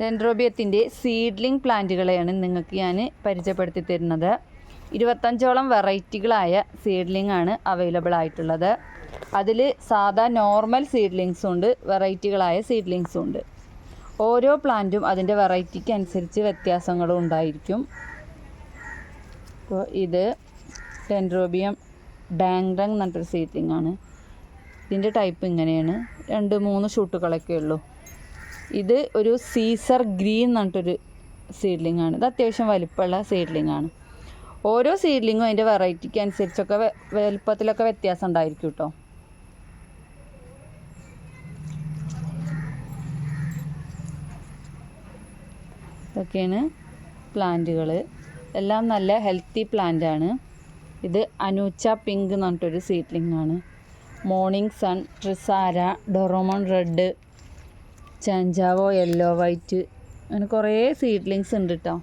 ഡെൻഡ്രോബിയത്തിന്റെ seedling പ്ലാന്റുകളെയാണ് നിങ്ങൾക്ക് ഞാൻ പരിചയപ്പെടുത്തി തരുന്നത്. ഇരുപത്തഞ്ചോളം വെറൈറ്റികളായ സീഡ്ലിംഗ് ആണ് അവൈലബിൾ ആയിട്ടുള്ളത്. അതിൽ സാധാ നോർമൽ സീഡ്ലിങ്സും ഉണ്ട് വെറൈറ്റികളായ സീഡ്ലിങ്സും ഉണ്ട്. ഓരോ പ്ലാന്റും അതിന്റെ വെറൈറ്റിക്ക് അനുസരിച്ച് വ്യത്യാസങ്ങളും ഉണ്ടായിരിക്കും. അപ്പോൾ ഇത് ഡെൻഡ്രോബിയം എന്ന് പറഞ്ഞിട്ടൊരു സീഡ്ലിംഗ് ആണ്. ഇതിന്റെ ടൈപ്പ് ഇങ്ങനെയാണ്. രണ്ട് മൂന്ന് ഷൂട്ടുകളൊക്കെ ഉള്ളൂ ഇത് ഒരു സീസർ ഗ്രീൻ എന്ന് പറഞ്ഞിട്ടൊരു സീഡ്ലിംഗ് ആണ്. ഇത് അത്യാവശ്യം വലിപ്പമുള്ള സീഡ്ലിംഗ് ആണ്. ഓരോ സീഡ്ലിങ്ങും അതിന്റെ വെറൈറ്റിക്ക് അനുസരിച്ചൊക്കെ വലുപ്പത്തിലൊക്കെ വ്യത്യാസം ഉണ്ടായിരിക്കും കേട്ടോ ഇതൊക്കെയാണ് പ്ലാന്റുകൾ എല്ലാം നല്ല ഹെൽത്തി പ്ലാന്റ് ആണ്. ഇത് അനൂച്ച പിങ്ക് എന്ന് പറഞ്ഞിട്ടൊരു സീഡ്ലിംഗ് ആണ്. മോർണിംഗ് സൺ ട്രിസാര ഡൊറോമോൺ റെഡ് ചാഞ്ചാവോ യെല്ലോ വൈറ്റ് അങ്ങനെ കുറേ സീഡ്ലിങ്സ് ഉണ്ട് കേട്ടോ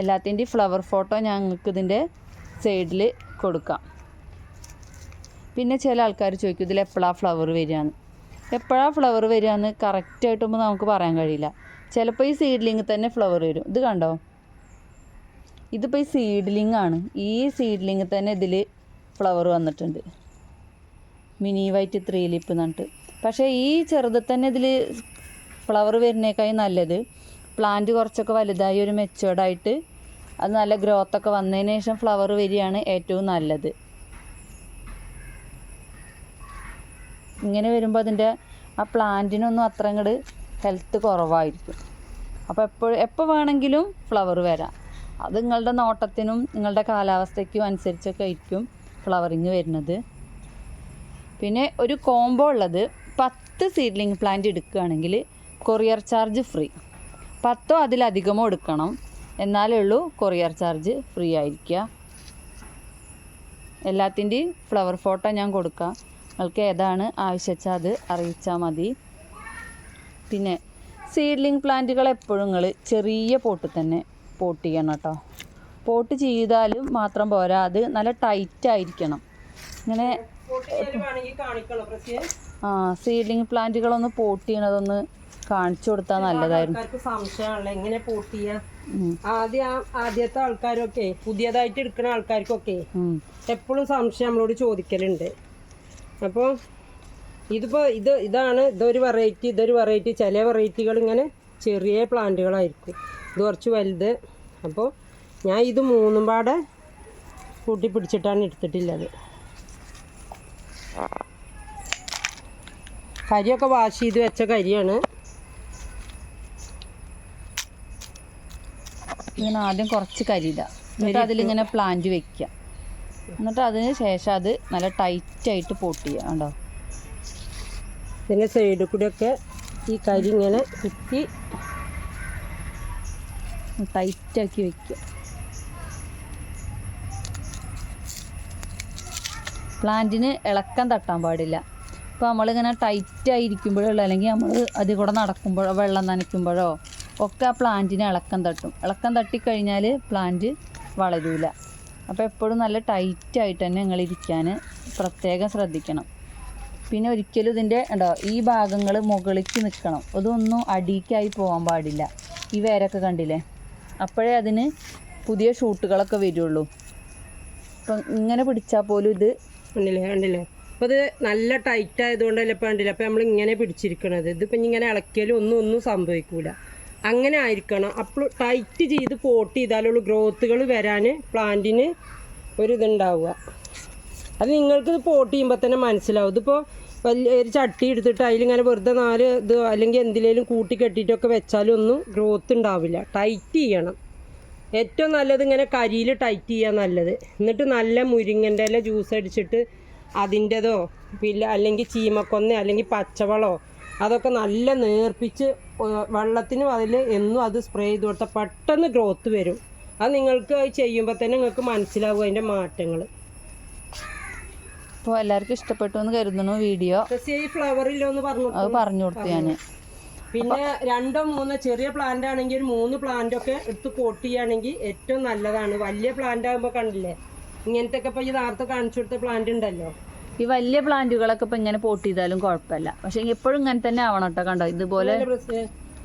എല്ലാത്തിന്റെയും ഫ്ലവർ ഫോട്ടോ ഞങ്ങൾക്ക് ഇതിന്റെ സൈഡിൽ കൊടുക്കാം. പിന്നെ ചില ആൾക്കാർ ചോദിക്കും ഇതിൽ എപ്പോഴാണ് ഫ്ലവർ വരികയെന്ന്? എപ്പോഴാണ് ഫ്ലവർ വരികയെന്ന് കറക്റ്റായിട്ടൊന്നും നമുക്ക് പറയാൻ കഴിയില്ല. ചിലപ്പോൾ ഈ സീഡ്ലിങ് തന്നെ ഫ്ലവർ വരും. ഇത് കണ്ടോ? ഇതിപ്പോൾ ഈ സീഡ്ലിംഗ് ആണ്. ഈ സീഡ്ലിംഗ് തന്നെ ഇതിൽ ഫ്ലവർ വന്നിട്ടുണ്ട്. മിനി വൈറ്റ് ത്രീ ലിപ്പ് എന്നിട്ട് പക്ഷേ ഈ ചെറുത് തന്നെ ഇതിൽ ഫ്ലവർ വരുന്നേക്കായി നല്ലത്. പ്ലാന്റ് കുറച്ചൊക്കെ വലുതായി ഒരു മെച്ചുവേർഡായിട്ട് അത് നല്ല ഗ്രോത്ത് ഒക്കെ വന്നതിന് ശേഷം ഫ്ലവർ വരികയാണ് ഏറ്റവും നല്ലത്. ഇങ്ങനെ വരുമ്പോൾ അതിന്റെ ആ പ്ലാന്റിനൊന്നും അത്ര അങ്ങോട്ട് ഹെൽത്ത് കുറവായിരിക്കും. അപ്പോൾ എപ്പോൾ എപ്പോൾ വേണമെങ്കിലും ഫ്ലവർ വരാം. അത് നിങ്ങളുടെ നോട്ടത്തിനും നിങ്ങളുടെ കാലാവസ്ഥയ്ക്കും അനുസരിച്ചൊക്കെ ആയിരിക്കും ഫ്ലവറിങ് വരുന്നത്. പിന്നെ ഒരു കോംബോ ഉള്ളത് പത്ത് സീഡ്ലിംഗ് പ്ലാന്റ് എടുക്കുകയാണെങ്കിൽ കൊറിയർ ചാർജ് ഫ്രീ. പത്തോ അതിലധികമോ എടുക്കണം. എന്നാലേ ഉള്ളൂ കൊറിയർ ചാർജ് ഫ്രീ ആയിരിക്കുക എല്ലാത്തിന്റെയും ഫ്ലവർ ഫോട്ടോ ഞാൻ കൊടുക്കാം. നിങ്ങൾക്ക് ഏതാണ് ആവശ്യച്ചാൽ അത് അറിയിച്ചാൽ മതി. പിന്നെ സീഡ്ലിംഗ് പ്ലാന്റുകൾ എപ്പോഴും നിങ്ങൾ ചെറിയ പോട്ട് തന്നെ പോട്ട് ചെയ്യണം കേട്ടോ. പോട്ട് ചെയ്താലും മാത്രം പോരാ. അത് നല്ല ടൈറ്റ് ആയിരിക്കണം. ഇങ്ങനെ ആ സീഡ്ലിംഗ് പ്ലാന്റുകളൊന്ന് പോട്ട് ചെയ്യണതൊന്ന് കാണിച്ചു കൊടുത്താൽ നല്ലതായിരുന്നു. സംശയമാണല്ലോ എങ്ങനെ പൂട്ടിയ? ആദ്യ ആദ്യം ആദ്യത്തെ ആൾക്കാരൊക്കെ പുതിയതായിട്ട് എടുക്കുന്ന ആൾക്കാർക്കൊക്കെ. എപ്പോഴും സംശയം നമ്മളോട് ചോദിക്കലുണ്ട്. അപ്പോൾ ഇതിപ്പോൾ ഇത് ഇതാണ് ഇതൊരു വെറൈറ്റി ഇതൊരു വെറൈറ്റി ചില വെറൈറ്റികൾ ഇങ്ങനെ ചെറിയ പ്ലാന്റുകളായിരിക്കും ഇത് കുറച്ച് വലുത്. അപ്പോൾ ഞാൻ ഇത് മൂന്നും പാടെ കൂട്ടി പിടിച്ചിട്ടാണ് എടുത്തിട്ടുള്ളത്. കരിയൊക്കെ വാഷ് ചെയ്ത് വെച്ച കരിയാണ്. ഇങ്ങനെ ആദ്യം കുറച്ച് കരിയിടുക. എന്നിട്ട് അതിലിങ്ങനെ പ്ലാന്റ് വെക്കുക. എന്നിട്ട് അതിന് ശേഷം അത് നല്ല ടൈറ്റായിട്ട് പോട്ട് ചെയ്യുക കണ്ടോ? പിന്നെ സൈഡിൽ കൂടെയൊക്കെ ഈ കരി ഇങ്ങനെ കുത്തി ടൈറ്റാക്കി വെക്കുക. പ്ലാന്റിന് ഇളക്കം തട്ടാൻ പാടില്ല. ഇപ്പോൾ നമ്മളിങ്ങനെ ടൈറ്റായിരിക്കുമ്പോഴോ അല്ലെങ്കിൽ നമ്മൾ അതിൽ കൂടെ നടക്കുമ്പോഴോ വെള്ളം നനയ്ക്കുമ്പോഴോ ഒക്കെ ആ പ്ലാന്റിന് ഇളക്കം തട്ടും. ഇളക്കം തട്ടിക്കഴിഞ്ഞാൽ പ്ലാന്റ് വളരൂല. അപ്പോൾ എപ്പോഴും നല്ല ടൈറ്റായിട്ട് തന്നെ നിങ്ങൾ ഇരിക്കാൻ പ്രത്യേകം ശ്രദ്ധിക്കണം. പിന്നെ ഒരിക്കലും ഇതിന്റെ ഉണ്ടോ ഈ ഭാഗങ്ങൾ മുകളിലേക്ക് നിൽക്കണം അതൊന്നും അടിക്കായി പോകാൻ പാടില്ല. ഈ വേരൊക്കെ കണ്ടില്ലേ? അപ്പോഴേ അതിന് പുതിയ ഷൂട്ടുകളൊക്കെ വരുള്ളൂ. അപ്പം ഇങ്ങനെ പിടിച്ചാൽ പോലും ഇത് കണ്ടില്ലേ കണ്ടില്ലേ? അപ്പോൾ ഇത് നല്ല ടൈറ്റ് ആയതുകൊണ്ടല്ലേ ഇപ്പം കണ്ടില്ല? അപ്പോൾ നമ്മൾ ഇങ്ങനെ പിടിച്ചിരിക്കണത്. ഇതിപ്പം ഇങ്ങനെ ഇളക്കിയാലും ഒന്നും ഒന്നും സംഭവിക്കൂല. അങ്ങനെ ആയിരിക്കണം. അപ്പോൾ ടൈറ്റ് ചെയ്ത് പോട്ട് ചെയ്താലുള്ള ഗ്രോത്തുകൾ വരാൻ പ്ലാന്റിന് ഒരു ഇതുണ്ടാവുക. അത് നിങ്ങൾക്ക് പോട്ട് ചെയ്യുമ്പോൾ തന്നെ മനസ്സിലാവും. ഇതിപ്പോൾ വലിയ ഒരു ചട്ടി എടുത്തിട്ട് അതിലിങ്ങനെ വെറുതെ നാല് ഇത് അല്ലെങ്കിൽ എന്തിലേലും കൂട്ടി കെട്ടിയിട്ടൊക്കെ വെച്ചാലും ഒന്നും ഗ്രോത്ത് ഉണ്ടാവില്ല. ടൈറ്റ് ചെയ്യണം. ഏറ്റവും നല്ലത് ഇങ്ങനെ കരിയിൽ ടൈറ്റ് ചെയ്യാൻ നല്ലത്. എന്നിട്ട് നല്ല മുരിങ്ങന്റെ ഇല ജ്യൂസ് അടിച്ചിട്ട് അതിന്റെതോ പിന്നെ അല്ലെങ്കിൽ ചീമക്കൊന്ന അല്ലെങ്കിൽ പച്ചവളോ അതൊക്കെ നല്ല നേർപ്പിച്ച് വെള്ളത്തിനും അതിൽ എന്നും അത് സ്പ്രേ ചെയ്ത് കൊടുത്താൽ പെട്ടെന്ന് ഗ്രോത്ത് വരും. അത് നിങ്ങൾക്ക് അത് ചെയ്യുമ്പോൾ തന്നെ നിങ്ങൾക്ക് മനസ്സിലാവും അതിന്റെ മാറ്റങ്ങൾ അപ്പോൾ എല്ലാവർക്കും ഇഷ്ടപ്പെട്ടു എന്ന് കരുതുന്നു വീഡിയോ. ഈ ഫ്ലവറില്ലോ എന്ന് പറഞ്ഞു അത് പറഞ്ഞു കൊടുത്തു ഞാൻ പിന്നെ രണ്ടോ മൂന്നോ ചെറിയ പ്ലാന്റ് ആണെങ്കിൽ ഒരു മൂന്ന് പ്ലാന്റ് ഒക്കെ എടുത്ത് പോട്ട് ചെയ്യുകയാണെങ്കിൽ ഏറ്റവും നല്ലതാണ്. വലിയ പ്ലാന്റ് ആകുമ്പോൾ കണ്ടില്ലേ? ഇങ്ങനത്തെ ഒക്കെ ഇപ്പൊ ഈ നേരത്തെ കാണിച്ചു കൊടുത്ത പ്ലാന്റ് ഉണ്ടല്ലോ. ഈ വലിയ പ്ലാന്റുകളൊക്കെ ഇപ്പൊ ഇങ്ങനെ പോട്ട് ചെയ്താലും കുഴപ്പമില്ല. പക്ഷെ എപ്പോഴും ഇങ്ങനെ തന്നെ ആവണം കേട്ടോ കണ്ടോ? ഇതുപോലെ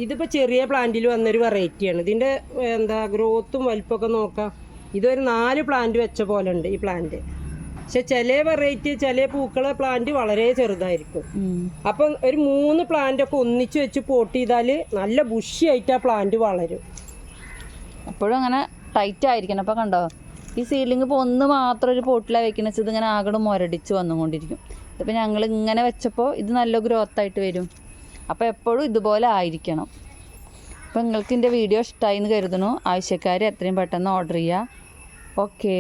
ഇതിപ്പോ ചെറിയ പ്ലാന്റിൽ വന്നൊരു വെറൈറ്റിയാണ്. ഇതിന്റെ എന്താ ഗ്രോത്തും വലിപ്പമൊക്കെ നോക്കാം. ഇതൊരു നാല് പ്ലാന്റ് വെച്ച പോലെ ഉണ്ട് ഈ പ്ലാന്റ്. പക്ഷെ ചില വെറൈറ്റി ചില പൂക്കളെ പ്ലാന്റ് വളരെ ചെറുതായിരിക്കും. അപ്പം ഒരു മൂന്ന് പ്ലാന്റ് ഒക്കെ ഒന്നിച്ച് വെച്ച് പോട്ട് ചെയ്താൽ നല്ല ബുഷി ആയിട്ട് ആ പ്ലാന്റ് വളരും. എപ്പോഴും അങ്ങനെ ടൈറ്റ് ആയിരിക്കണം. അപ്പോൾ കണ്ടോ? ഈ സീലിംഗ് ഇപ്പോൾ ഒന്ന് മാത്രം ഒരു പോട്ടിലാണ് വെക്കുന്നത് വെച്ചാൽ ഇതിങ്ങനെ ആകെ മുരടിച്ച് വന്നുകൊണ്ടിരിക്കും. ഇതിപ്പോൾ ഞങ്ങൾ ഇങ്ങനെ വെച്ചപ്പോൾ ഇത് നല്ല ഗ്രോത്ത് ആയിട്ട് വരും. അപ്പോൾ എപ്പോഴും ഇതുപോലെ ആയിരിക്കണം. അപ്പോൾ നിങ്ങൾക്ക് എന്റെ വീഡിയോ ഇഷ്ടമായി എന്ന് കരുതുന്നു. ആവശ്യക്കാർ എത്രയും പെട്ടെന്ന് ഓർഡർ ചെയ്യുക ഓക്കേ